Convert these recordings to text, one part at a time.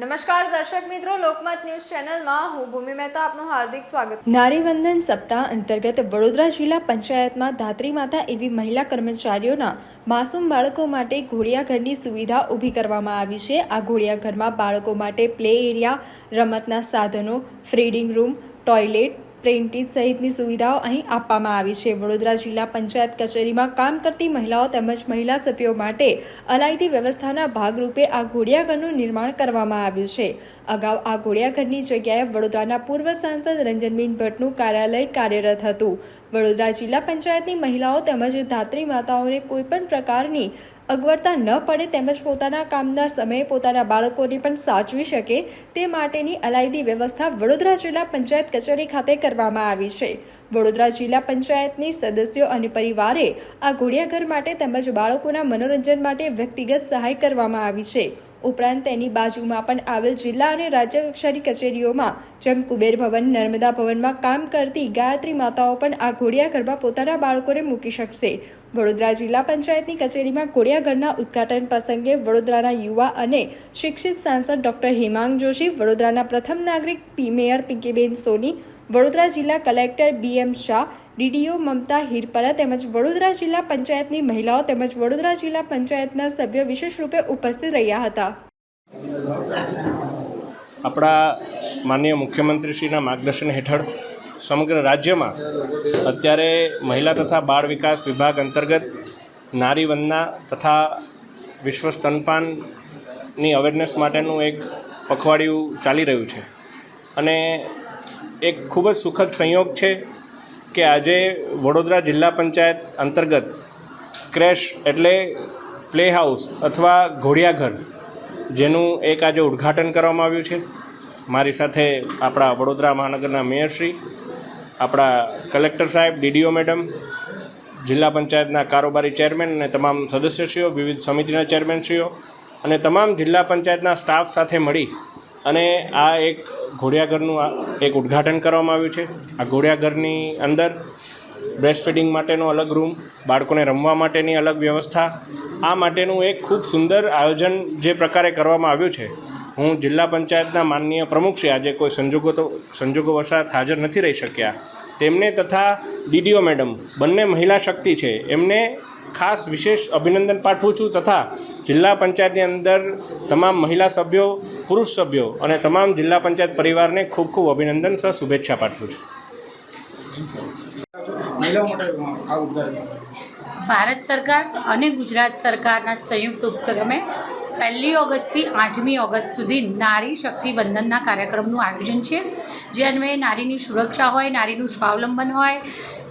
નમસ્કાર દર્શક મિત્રો, લોકમત ન્યૂઝ ચેનલમાં હું ભૂમિ મહેતા આપનું હાર્દિક સ્વાગત. નારીવંદન સપ્તાહ અંતર્ગત વડોદરા જિલ્લા પંચાયતમાં ધાત્રી માતા એવી મહિલા કર્મચારીઓના માસૂમ બાળકો માટે ઘોડિયાઘરની સુવિધા ઊભી કરવામાં આવી છે. આ ઘોડિયાઘરમાં બાળકો માટે પ્લે એરિયા, રમતના સાધનો, ફ્રીડિંગ રૂમ, ટોયલેટ પ્રિન્ટિંગ સહિતની સુવિધાઓ અહીં આપવામાં આવી છે. વડોદરા જિલ્લા પંચાયત કચેરીમાં કામ કરતી મહિલાઓ તેમજ મહિલા સભ્યો માટે અલાયદી વ્યવસ્થાના ભાગરૂપે આ ઘોડિયાઘરનું નિર્માણ કરવામાં આવ્યું છે. અગાઉ આ ઘોડિયાઘરની જગ્યાએ વડોદરાના પૂર્વ સાંસદ રંજનબેન ભટ્ટનું કાર્યાલય કાર્યરત હતું. વડોદરા જિલ્લા પંચાયતની મહિલાઓ તેમજ ધાત્રી માતાઓને કોઈપણ પ્રકારની અગવડતા ન પડે તેમજ પોતાના કામના સમયે પોતાના બાળકોને પણ સાચવી શકે તે માટેની અલાયદી વ્યવસ્થા વડોદરા જિલ્લા પંચાયત કચેરી ખાતે કરવામાં આવી છે. વડોદરા જિલ્લા પંચાયતની સદસ્યો અને પરિવારે આ ઘોડિયાઘર માટે તેમજ બાળકોના મનોરંજન માટે વ્યક્તિગત સહાય કરવામાં આવી છે. ઉપરાંત તેની બાજુમાં પણ આવેલ જિલ્લા અને રાજ્ય કક્ષાની કચેરીઓમાં જેમ કુબેર ભવન, નર્મદા ભવનમાં કામ કરતી ગાયત્રી માતાઓ પણ આ ઘોડિયાઘરમાં પોતાના બાળકોને મૂકી શકશે. વડોદરા જિલ્લા પંચાયતની કચેરીમાં ઘોડિયાઘરના ઉદ્ઘાટન પ્રસંગે વડોદરાના યુવા અને શિક્ષિત સાંસદ ડોક્ટર હેમાંગ જોશી, વડોદરાના પ્રથમ નાગરિક પી મેયર પિંકીબેન સોની, વડોદરા જિલ્લા collector B M Shah DDO Mamta Hirpara તેમજ વડોદરા જિલ્લા પંચાયતની મહિલાઓ તેમજ વડોદરા જિલ્લા પંચાયતના સભ્ય વિશેષ રૂપે ઉપસ્થિત રહ્યા હતા. આપણા માનનીય મુખ્યમંત્રીશ્રીના માર્ગદર્શન હેઠળ સમગ્ર રાજ્યમાં અત્યારે મહિલા તથા બાળ વિકાસ વિભાગ અંતર્ગત નારી વંદના તથા વિશ્વ સ્તનપાનની અવેરનેસ માટેનું એક પખવાડિયું ચાલી રહ્યું છે. અને એક ખૂબ જ સુખદ સંયોગ છે કે આજે વડોદરા જિલ્લા પંચાયત અંતર્ગત ક્રેશ એટલે પ્લે હાઉસ અથવા ઘોડિયાઘર જેનું એક આજે ઉદ્ઘાટન કરવામાં આવ્યું છે. મારી સાથે આપણા વડોદરા મહાનગરના મેયરશ્રી આપણા કલેક્ટર સાહેબ, ડીડીઓ મેડમ, જિલ્લા પંચાયતના કારોબારી ચેરમેન અને તમામ સદસ્યશ્રીઓ, વિવિધ સમિતિના ચેરમેનશ્રીઓ અને તમામ જિલ્લા પંચાયતના સ્ટાફ સાથે મળી અને આ એક ઘોડિયાઘરનું આ એક ઉદ્ઘાટન કરવામાં આવ્યું છે. આ ઘોડિયાઘરની અંદર બ્રેસ્ટ ફીડિંગ માટેનો અલગ રૂમ બાળકોને રમવા માટેની અલગ વ્યવસ્થા. આ માટેનું એક ખૂબ સુંદર આયોજન જે પ્રકારે કરવામાં આવ્યું છે. હું જિલ્લા પંચાયતના માનનીય પ્રમુખશ્રી આજે કોઈ સંજોગો તો, સંજોગો વસાત હાજર નથી રહી શક્યા. તેમને તથા ડીડીઓ મેડમ, બંને મહિલા શક્તિ છે. એમને ખાસ વિશેષ અભિનંદન પાઠવું છું તથા જિલ્લા પંચાયતની અંદર તમામ મહિલા સભ્યો પુરુષ સભ્યો અને તમામ જિલ્લા પંચાયત પરિવારને ખૂબ ખૂબ અભિનંદન સહ શુભેચ્છા પાઠવું છું. ભારત સરકાર અને ગુજરાત સરકારના સંયુક્ત ઉપક્રમે પહેલી ઓગસ્ટથી આઠમી ઓગસ્ટ સુધી નારી શક્તિ વંદનના કાર્યક્રમનું આયોજન છે, જે અન્વયે નારીની સુરક્ષા હોય, નારીનું સ્વાવલંબન હોય,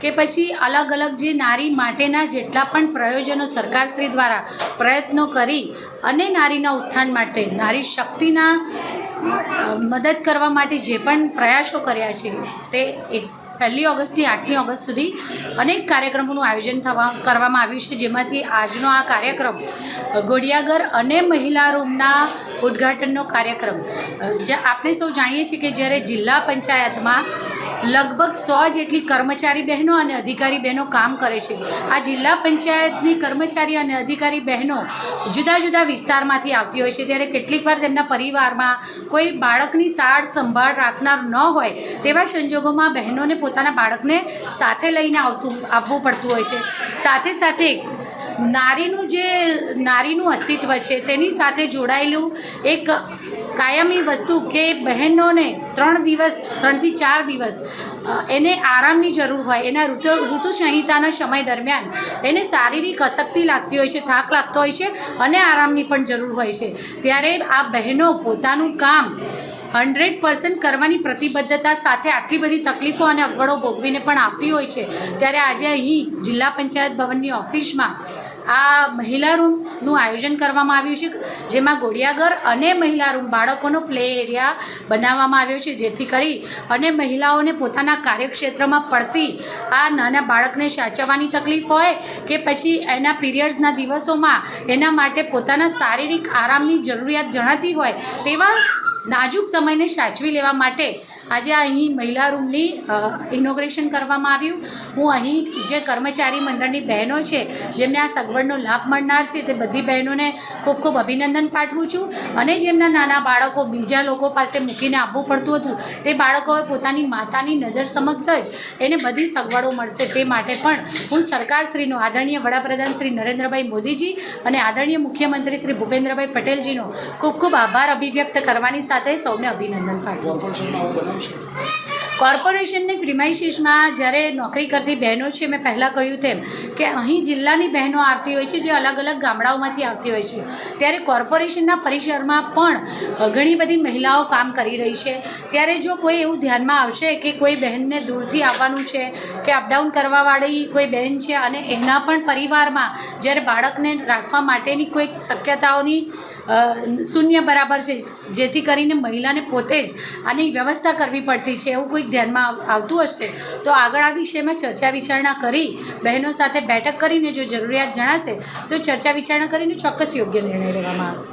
કે પછી અલગ અલગ જે નારી માટેના જેટલા પણ પ્રયોજનો સરકારશ્રી દ્વારા પ્રયત્નો કરી અને નારીના ઉત્થાન માટે, નારી શક્તિના મદદ કરવા માટે જે પણ પ્રયાસો કર્યા છે, તે એક પહેલી ઓગસ્ટથી આઠમી ઓગસ્ટ સુધી અનેક કાર્યક્રમોનું આયોજન થવા કરવામાં આવ્યું છે. જેમાંથી આજનો આ કાર્યક્રમ ગોડિયાઘર અને મહિલા રૂમના ઉદ્ઘાટનનો કાર્યક્રમ જે આપણે સૌ જાણીએ છીએ કે જ્યારે જિલ્લા પંચાયતમાં લગભગ સો જેટલી કર્મચારી બહેનો અને અધિકારી બહેનો કામ કરે છે. આ જિલ્લા પંચાયતની કર્મચારી અને અધિકારી બહેનો જુદા જુદા વિસ્તારમાંથી આવતી હોય છે. ત્યારે કેટલીક વાર તેમના પરિવારમાં કોઈ બાળકની સાર સંભાળ રાખનાર ન હોય તેવા સંજોગોમાં બહેનોને પોતાના બાળકને સાથે લઈને આવતું, આવવું પડતું હોય છે. સાથે સાથે નારીનું જે, નારીનું અસ્તિત્વ છે, તેની સાથે જોડાયેલું એક કાયમી વસ્તુ કે બહેનોને ત્રણ દિવસ, ત્રણથી ચાર દિવસ એને આરામની જરૂર હોય, એના ઋતુ ઋતુ સંહિતાના સમય દરમિયાન એને શારીરિક અશક્તિ લાગતી હોય છે, થાક લાગતો હોય છે અને આરામની પણ જરૂર હોય છે. ત્યારે આ બહેનો પોતાનું કામ હંડ્રેડ પર્સન્ટ કરવાની પ્રતિબદ્ધતા સાથે આટલી બધી તકલીફો અને અગવડો ભોગવીને પણ આવતી હોય છે, ત્યારે આજે અહીં જિલ્લા પંચાયત ભવનની ઓફિસમાં આ મહિલા રૂમનું આયોજન કરવામાં આવ્યું છે, જેમાં ઘોડિયાઘર અને મહિલા રૂમ બાળકોનો પ્લે એરિયા બનાવવામાં આવ્યો છે, જેથી કરી અને મહિલાઓને પોતાના કાર્યક્ષેત્રમાં પડતી આ નાના બાળકને સાચવવાની તકલીફ હોય કે પછી એના પીરિયડ્સના દિવસોમાં એના માટે પોતાના શારીરિક આરામની જરૂરિયાત જણાતી હોય, તેવા નાજુક સમયને સાચવી લેવા માટે આજે અહીં મહિલા રૂમની ઇનોગ્રેશન કરવામાં આવ્યું. હું અહીં જે કર્મચારી મંડળની બહેનો છે, જેમને આ સગવડનો લાભ મળનાર છે, તે બધી બહેનોને ખૂબ ખૂબ અભિનંદન પાઠવું છું. અને જેમના નાના બાળકો બીજા લોકો પાસે મૂકીને આવવું પડતું હતું, તે બાળકોએ પોતાની માતાની નજર સમક્ષ જ એને બધી સગવડો મળશે તે માટે પણ હું સરકારશ્રીનો, આદરણીય વડાપ્રધાન શ્રી નરેન્દ્રભાઈ મોદીજી અને આદરણીય મુખ્યમંત્રી શ્રી ભૂપેન્દ્રભાઈ પટેલજીનો ખૂબ ખૂબ આભાર અભિવ્યક્ત કરવાની સાથે સૌને અભિનંદન કોર્પોરેશનની પ્રિમાઇસીસમાં જ્યારે નોકરી કરતી બહેનો છે, મેં પહેલાં કહ્યું તેમ કે અહીં જિલ્લાની બહેનો આવતી હોય છે, જે અલગ અલગ ગામડાઓમાંથી આવતી હોય છે. ત્યારે કોર્પોરેશનના પરિસરમાં પણ ઘણી બધી મહિલાઓ કામ કરી રહી છે. ત્યારે જો કોઈ એવું ધ્યાનમાં આવશે કે કોઈ બહેનને દૂરથી આવવાનું છે, કે અપડાઉન કરવાવાળી કોઈ બહેન છે અને એના પણ પરિવારમાં જ્યારે બાળકને રાખવા માટેની કોઈક શક્યતાઓની શૂન્ય બરાબર છે, જેથી કરીને મહિલાને પોતે જ આની વ્યવસ્થા કરવી પડતી છે, એવું કોઈક ધ્યાનમાં આવતું હશે. તો આગળ આ વિષયમાં ચર્ચા વિચારણા કરી, બહેનો સાથે બેઠક કરીને જો જરૂરિયાત જણાશે, તો ચર્ચા વિચારણા કરીને ચોક્કસ યોગ્ય નિર્ણય લેવામાં આવશે.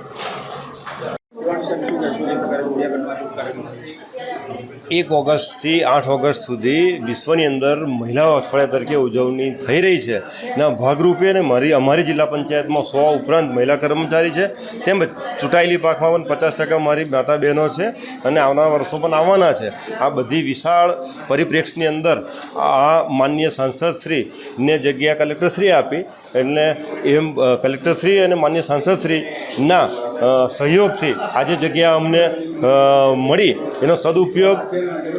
એક ઓગસ્ટથી આઠ ઓગસ્ટ સુધી વિશ્વની અંદર મહિલાઓ અઠવાડિયા તરીકે ઉજવણી થઈ રહી છે. ના ભાગરૂપે ને મારી અમારી જિલ્લા પંચાયતમાં સો ઉપરાંત મહિલા કર્મચારી છે. તેમજ ચૂંટાયેલી પાકમાં પણ પચાસ ટકા મારી માતા બહેનો છે અને આવનારા વર્ષો પણ આવવાના છે. આ બધી વિશાળ પરિપ્રેક્ષની અંદર આ માનનીય સાંસદશ્રીને જગ્યા કલેક્ટરશ્રી આપી. એટલે એમ કલેક્ટરશ્રી અને માન્ય સાંસદશ્રીના સહયોગથી આજે જગ્યા અમને મળી. એનો સદુપયોગ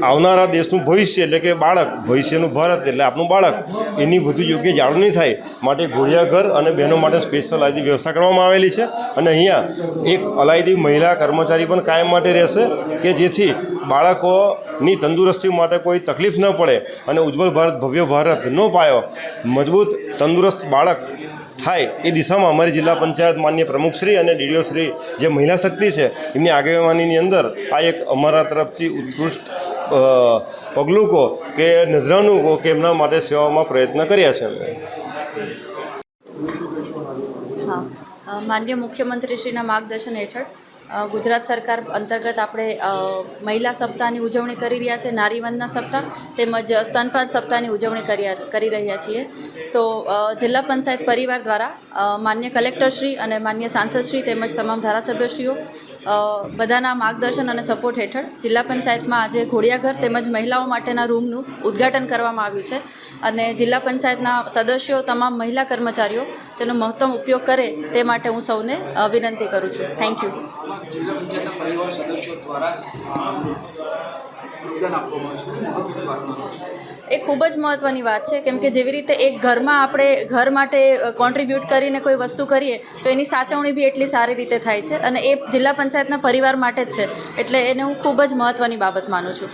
આવનારા દેશનું ભવિષ્ય એટલે કે બાળક, ભવિષ્યનું ભારત એટલે આપણું બાળક, એની વધુ યોગ્ય જાળવણી થાય માટે ઘોડિયાઘર અને બહેનો માટે સ્પેશિયલ અલાયદી વ્યવસ્થા કરવામાં આવેલી છે અને અહીંયા એક અલાયદી મહિલા કર્મચારી પણ કાયમ માટે રહેશે કે જેથી બાળકોની તંદુરસ્તી માટે કોઈ તકલીફ ન પડે અને ઉજ્જવળ ભારત, ભવ્ય ભારતનો પાયો મજબૂત, તંદુરસ્ત બાળક થાય એ દિશામાં અમારી જિલ્લા પંચાયત માન્ય પ્રમુખશ્રી અને ડીડીઓ શ્રી જે મહિલા શક્તિ છે, એમની આગેવાનીની અંદર આ એક અમારા તરફથી ઉત્કૃષ્ટ પગલું કહો કે નજરાનું કહો કે એમના માટે સેવામાં પ્રયત્ન કર્યા છે અમે માનનીય મુખ્યમંત્રીશ્રીના માર્ગદર્શન હેઠળ ગુજરાત સરકાર અંતર્ગત આપણે મહિલા સપ્તાહની ઉજવણી કરી રહ્યા છે, નારીવંદના સપ્તાહ તેમજ સ્તનપાન સપ્તાહની ઉજવણી કરી રહ્યા છીએ. તો જિલ્લા પંચાયત પરિવાર દ્વારા માન્ય કલેક્ટરશ્રી અને માન્ય સાંસદશ્રી તેમજ તમામ ધારાસભ્યશ્રીઓ બધાના માર્ગદર્શન અને સપોર્ટ હેઠળ જિલ્લા પંચાયતમાં આજે ઘોડિયાઘર તેમજ મહિલાઓ માટેના રૂમનું ઉદ્ઘાટન કરવામાં આવ્યું છે અને જિલ્લા પંચાયતના સદસ્યો તમામ મહિલા કર્મચારીઓ તેનો મહત્તમ ઉપયોગ કરે તે માટે હું સૌને વિનંતી કરું છું. થેન્ક યુ પરિવાર સદસ્યો દ્વારા આપવામાં આવે છો? એ ખૂબ જ મહત્ત્વની વાત છે. કેમ કે જેવી રીતે એક ઘરમાં આપણે ઘર માટે કોન્ટ્રીબ્યુટ કરીને કોઈ વસ્તુ કરીએ, તો એની સાચવણી બી એટલી સારી રીતે થાય છે અને એ જિલ્લા પંચાયતના પરિવાર માટે જ છે. એટલે એને હું ખૂબ જ મહત્ત્વની બાબત માનું છું.